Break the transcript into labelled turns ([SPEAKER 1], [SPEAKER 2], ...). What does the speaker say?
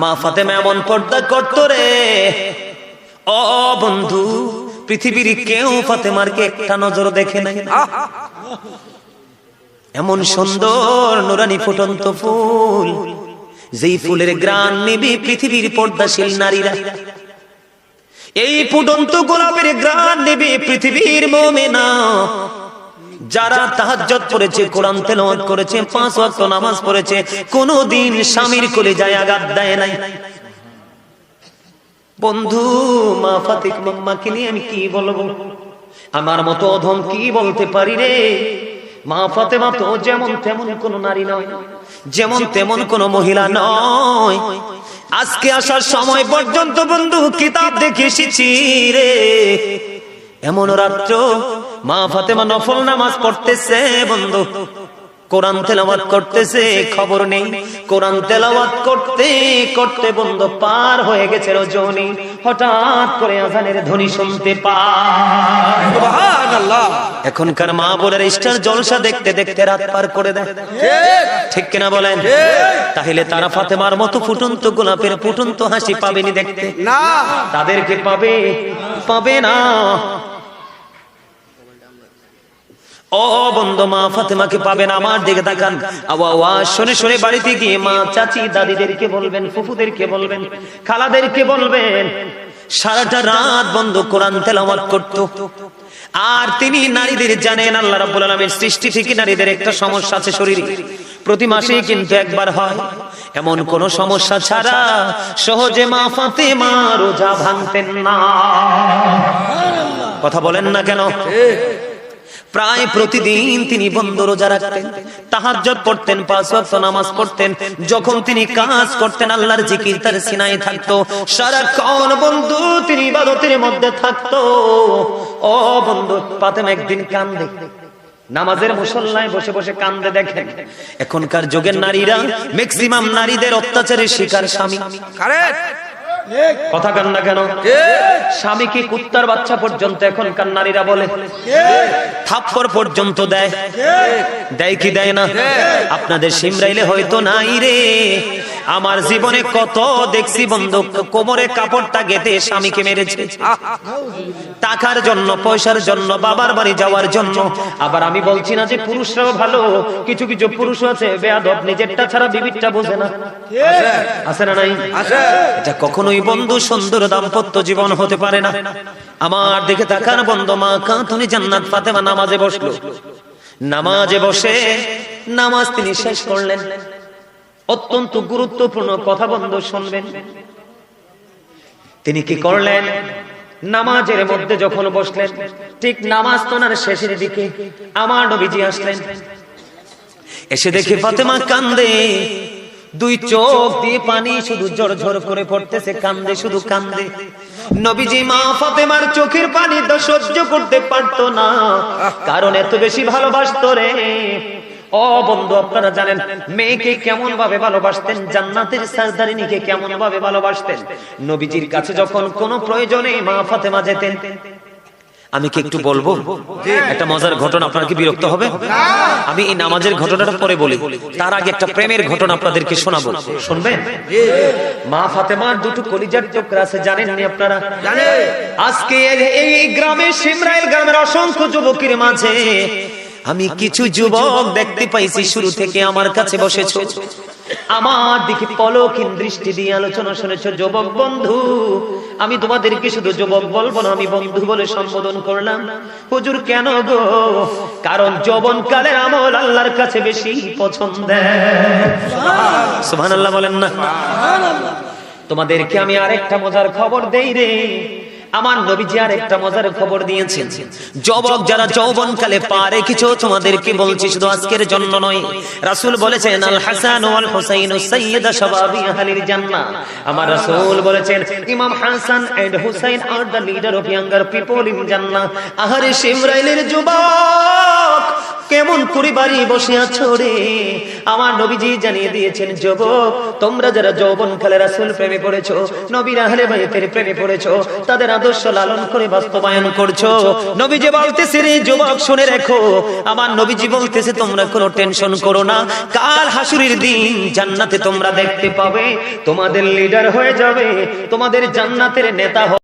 [SPEAKER 1] মা ফাতেমা এমন পর্দা করতো রে। ও বন্ধু, পৃথিবীর কেউ ফাতেমারকে একটা নজর দেখে নাই এমন সুন্দর নুরানি ফুটন্ত ফুল, যেই ফুলের গ্রান নিবি পৃথিবীর পর্দাশীল নারীরা। এই ফুটন্ত গোলাপের গ্রান নেবে পৃথিবীর মোমেনা। যারা তাহাজ্জত পড়েছে, কোরআন তেলাওয়াত করেছে, পাঁচ ওয়াক্ত নামাজ পড়েছে, কোনদিন স্বামীর কোলে যায় আঘাত দেয় নাই। বন্ধু, মা ফাতিক মাম্মাকে নিয়ে আমি কি বলব? আমার মতো অধম কি বলতে পারি রে? মা ফাতেমা তো যেমন তেমন কোন নারী নয়, যেমন তেমন কোন মহিলা নয়। আজকে আসার সময় পর্যন্ত বন্ধু, কিতাব দেখে এসেছি রে। এমন রাত্র মা ফাতেমা নফল নামাজ পড়তেছে বন্ধু। কোরআন তেলাওয়াত করতেছে খবর নেই। কোরআন তেলাওয়াত করতে করতে বন্ধ পার হয়ে গেছে রজনী। হঠাৎ করে আজানের ধ্বনি শুনতে
[SPEAKER 2] সুবহানাল্লাহ।
[SPEAKER 1] এখনকার মা বোনের স্টার জলসা দেখতে দেখতে রাত পার করে দেয়। ঠিক। কিনা বলেন? তাহলে তারা ফাতেমার মতো ফুটন্ত গোলাপের ফুটন্ত হাসি পাবেনি দেখতে।
[SPEAKER 2] না।
[SPEAKER 1] তাদেরকে পাবে পাবে না। ও বন্ধু, মা ফাতেমাকে পাবেন আমার দিকে তাকান। আওয়াজ শুনে শুনে, বাড়িতে গিয়ে মা চাচি দাদিদেরকে বলবেন বলবেন, খালাদেরকে বলবেন, সারাটা রাত বন্ধ কোরআন তেলাওয়াত করতো। আর তিনি নারীদের জানেন, আল্লাহ রাব্বুল আলামিন সৃষ্টি থেকে নারীদের একটা সমস্যা আছে শরীরে। প্রতি মাসেই কিন্তু একবার হয়। এমন কোন সমস্যা ছাড়া সহজে মা ফাতেমা রোজা ভাঙতেন না। কথা বলেন না কেন? প্রায় প্রতিদিন তিনি বন্ধ রোজা রাখতেন তাহাজ্জুদ পড়তেন পাঁচ ওয়াক্ত নামাজ পড়তেন। যখন তিনি কাজ করতেন আল্লাহর জিকির তার সিনায় থাকতো। সারাক্ষণ বন্ধু তিনি ইবাদতের মধ্যে থাকতো। ও বন্ধু ফাতেমা একদিন কান্দে। নামাজের মুসল্লায় বসে বসে কান্দে দেখেন এখনকার যুগের নারীরা ম্যাক্সিমাম নারীদের অত্যাচারের শিকার স্বামী। কথা কান? না কেন স্বামীকে কুত্তার বাচ্চা পর্যন্ত এখনকার নারীরা বলে? থাপ্পর পর্যন্ত দেয়। দেয় কি দেয় না? আপনাদের সিমরাইলে হয়তো নাই রে। আমার জীবনে কত দেখছি বন্ধু কোমরে কাপড়টা গেতে স্বামীকে মেরেছে। টাকার জন্য পয়সার জন্য বাবার বাড়ি যাওয়ার জন্য। আবার আমি বলছি না যে পুরুষরাও ভালো কিছু কিছু পুরুষ আছে বেয়াদব নিজেরটা ছাড়া বিবিরটা বোঝে না। আছে না নাই? এটা কখনোই বন্ধু সুন্দর দাম্পত্য জীবন হতে পারে না। আমার দিকে তাকার বন্ধ মা কাঁথুনি জান্নাত ফাতেমা নামাজে বসল। নামাজে বসে নামাজ তিনি শেষ করলেন। অত্যন্ত গুরুত্বপূর্ণ কথা বন্ধ শুনবেন। তিনি কি করলেন? নামাজের মধ্যে যখন বসলেন, ঠিক নামাজ তোনার শেষের দিকে, আমার নবীজি আসলেন। এসে দেখে ফাতেমা কান্দে। দুই চোখ দিয়ে পানি শুধু ঝর ঝর করে পড়তেছে, কান্দে, শুধু কান্দে। নবীজি মা ফাতেমার চোখের পানি তো সহ্য করতে পারতো না, কারণ এত বেশি ভালোবাসতো রে। ও বন্ধু, আপনারা জানেন, মেয়েকে কেমন ভাবে ভালোবাসতেন, জান্নাতের সারদারিনীকে কেমন ভাবে ভালোবাসতেন? নবীজির কাছে যখন কোনো প্রয়োজনে মা ফাতেমা যেতেন আমি কি একটু বলব? একটা মজার ঘটনা আপনার কি বিরক্ত হবে? আমি এই নামাজের ঘটনাটা পরে বলি। তার আগে একটা প্রেমের ঘটনা আপনাদেরকে শোনাবো। শুনবেন? মা ফাতেমার দুটো কলিজার টুকরা আছে জানেন নি
[SPEAKER 2] আপনারা
[SPEAKER 1] আজকে এই- এই গ্রামে সিমরাইল গ্রামের অসংখ্য যুবকের মাঝে আমি কিছু যুবক দেখতে পাইছি শুরু থেকে আমার কাছে বসেছো। আমার দিকে পলকিন দৃষ্টি দিয়ে আলোচনা শুনেছো যুবক বন্ধু আমি তোমাদেরকে শুধু যুবক বলব না আমি বন্ধু বলে সম্বোধন করলাম। হুজুর কেন গো? কারণ যৌবন কালের আমল আল্লাহর কাছে বেশি পছন্দ সুবহানাল্লাহ বলেন না। তোমাদেরকে আমি আরেকটা মজার খবর দেই রে। আমার নবীজি আর একটা মজার খবর দিয়েছেন। যুবক যারা যৌবন কালে পা কিছু তোমাদেরকে বলছি শুধু আজকের জন্য নয়। রাসূল বলেছেন, আল হাসান ওয়াল হুসাইন সাইয়্যিদা শাবাবি আহলিল জান্নাহ। আমার রাসূল বলেছেন, Imam Hasan and Husain are the leader of younger people in Jannah. আহারে শিমরাইলের যুবক! কেমন করে বাড়ি বসে আছো রে? আমার নবীজি জানিয়ে দিয়েছেন, যুবক, তোমরা যারা যৌবন কালে রাসূল প্রেমে পড়েছো, নবীর আহলে বাইতের প্রেমে পড়েছো, তাদের আদর্শ লালন করে বাস্তবায়ন করছ। নবীজি বলতেছে রে, যুবক, শুনে রেখো। আমার নবীজি বলতেছে, তোমরা কোনো টেনশন করো না। কাল হাসুরির দিন জান্নাতে তোমরা দেখতে পাবে, তোমাদের লিডার হয়ে যাবে, তোমাদের জান্নাতের নেতা